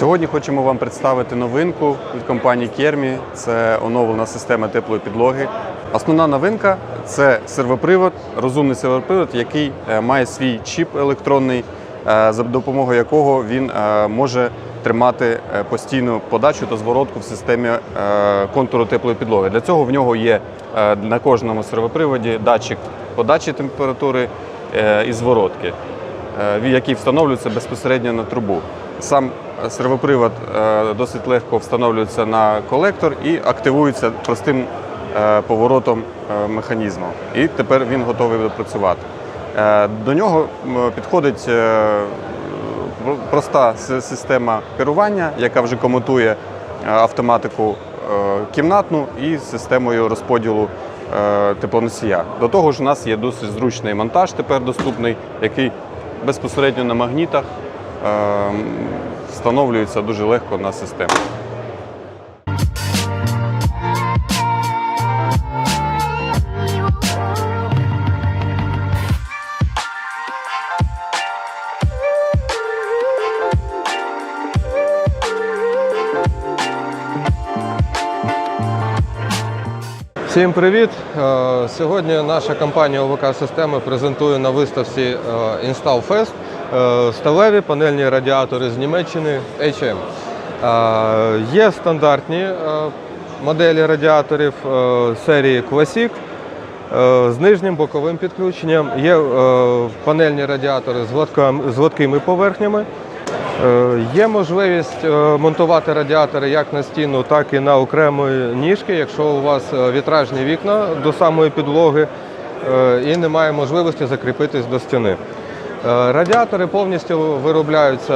Сьогодні хочемо вам представити новинку від компанії Кермі. Це оновлена система теплої підлоги. Основна новинка це сервопривод, розумний сервопривод, який е, має свій чіп електронний, е, за допомогою якого він е, може тримати постійну подачу та зворотку в системі контуру теплої підлоги. Для цього в нього є на кожному сервоприводі датчик подачі температури і зворотки. який встановлюється безпосередньо на трубу. Сам сервопривод е, досить легко встановлюється на колектор і активується простим е, поворотом е, механізму. І тепер він готовий буде працювати. Е, До нього підходить проста система керування, яка вже комутує автоматику кімнатну і системою розподілу теплоносія. До того ж, у нас є досить зручний монтаж тепер доступний, який безпосередньо на магнітах встановлюється дуже легко на систему. Всім привіт! Е, Сьогодні наша компанія ОВК Системи презентує на виставці е, Install Fest сталеві панельні радіатори з Німеччини HM. Е, Є стандартні е, моделі радіаторів е, серії Classic е, з нижнім боковим підключенням. Є е, панельні радіатори з гладкими поверхнями. Е, Є можливість е, монтувати радіатори як на стіну, так і на окремі ніжки, якщо у вас е, вітражні вікна до самої підлоги е, і немає можливості закріпитись до стіни. Е, Радіатори повністю виробляються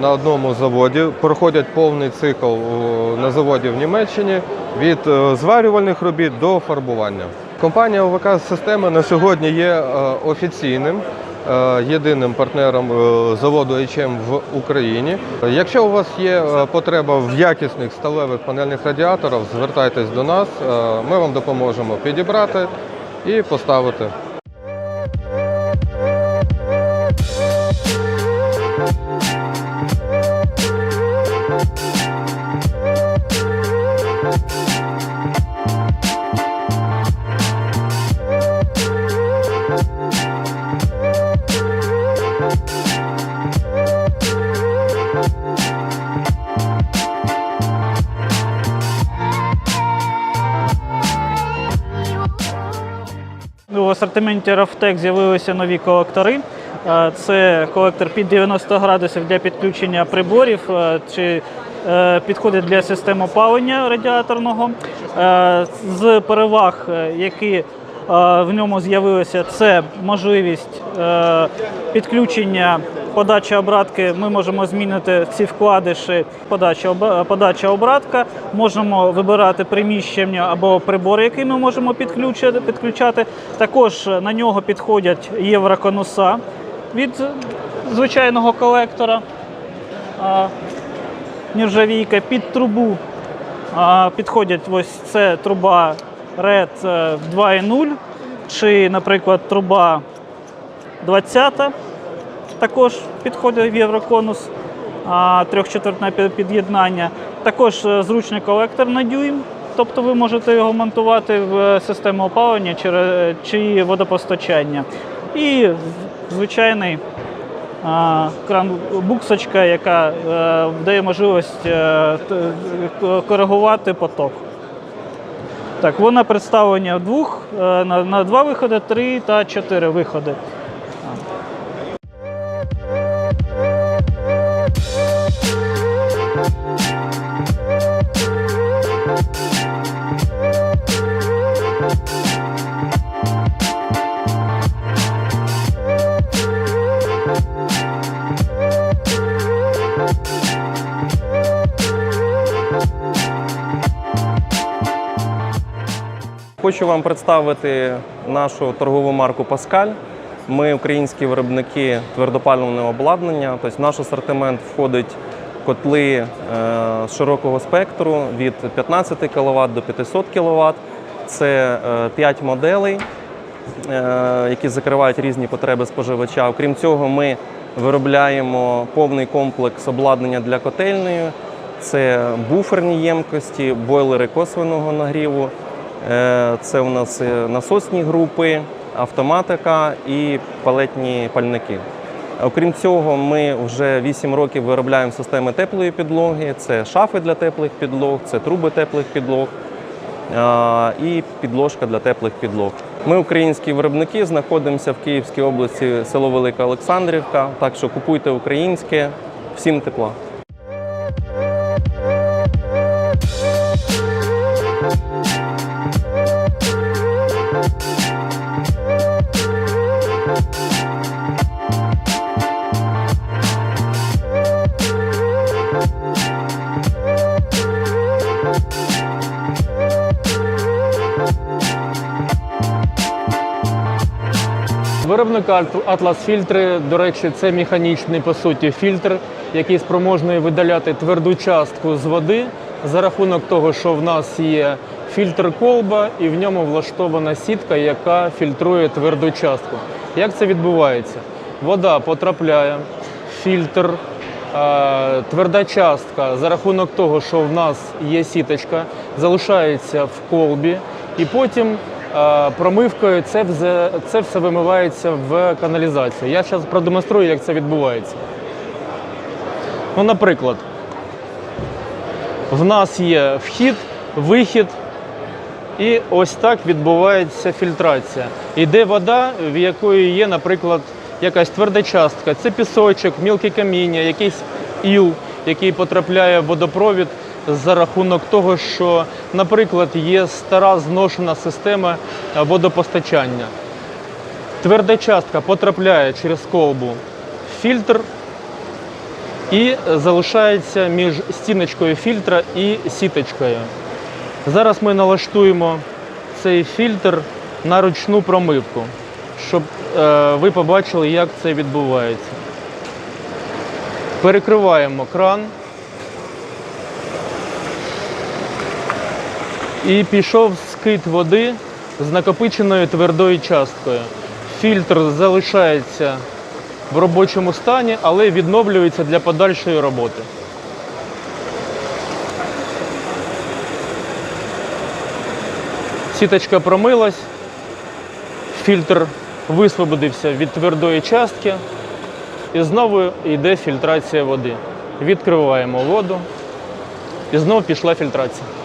на одному заводі, проходять повний цикл на заводі в Німеччині від е, зварювальних робіт до фарбування. Компанія ОВК Система на сьогодні є е, офіційним е, єдиним партнером е, заводу HM в Україні. Якщо у вас є е, потреба в якісних сталевих панельних радіаторах, звертайтесь до нас, е, ми вам допоможемо підібрати і поставити. В асортименті Рафтек з'явилися нові колектори. Е, Це колектор під 90 градусів для підключення приборів, е, чи е, підходить для систем опалення радіаторного. З переваг, які в ньому з'явилися, це можливість е, підключення подачі обратки. Ми можемо змінити ці вкладиші подача, обратка. Можемо вибирати приміщення або прибори, які ми можемо підключати. Також на нього підходять євроконуса від звичайного колектора. Нержавійка під трубу підходять ось це труба RED е, 2.0 чи, наприклад, труба 20 також підходить в Євроконус трьохчетвертне пі- під'єднання. Також е, зручний колектор на дюйм, тобто ви можете його монтувати в систему опалення чи, водопостачання. І звичайний кран буксочка, яка е, дає можливість е, коригувати поток. Так, вона представлення двох, е, на, на два виходи, три та чотири виходи. Хочу вам представити нашу торгову марку Паскаль. Ми українські виробники твердопаливного обладнання. Тобто в наш асортимент входить котли е, з широкого спектру від 15 кВт до 500 кВт. Це 5 моделей, е, які закривають різні потреби споживача. Окрім цього, ми виробляємо повний комплекс обладнання для котельної. Це буферні ємкості, бойлери косвеного нагріву. Е, Це у нас е, насосні групи, автоматика і палетні пальники. Окрім цього, ми вже 8 років виробляємо системи теплої підлоги. Це шафи для теплих підлог, це труби теплих підлог і підложка для теплих підлог. Ми українські виробники, знаходимося в Київській області, село Велика Олександрівка. Так що купуйте українське, всім тепла. Виробник Ат- Atlas фільтри, до речі, це механічний по суті фільтр, який спроможний видаляти тверду частку з води за рахунок того, що в нас є фільтр колба і в ньому влаштована сітка, яка фільтрує тверду частку. Як це відбувається? Вода потрапляє в фільтр, тверда частка за рахунок того, що в нас є сіточка, залишається в колбі, і потім промивкою це все, це все вимивається в каналізацію. Я зараз продемонструю, як це відбувається. Ну, наприклад, в нас є вхід, вихід, і ось так відбувається фільтрація. Іде вода, в якої є, наприклад, якась тверда частка. Це пісочок, мілке каміння, якийсь іл, який потрапляє в водопровід за рахунок того, що, наприклад, є стара зношена система е, водопостачання. Тверда частка потрапляє через колбу в фільтр і залишається між стіночкою фільтра і сіточкою. Зараз ми налаштуємо цей фільтр на ручну промивку, щоб е, ви побачили, як це відбувається. Перекриваємо кран. І пішов скид води з накопиченою твердою часткою. Фільтр залишається в робочому стані, але відновлюється для подальшої роботи. Сіточка промилась, фільтр висвободився від твердої частки і знову йде фільтрація води. Відкриваємо воду і знову пішла фільтрація.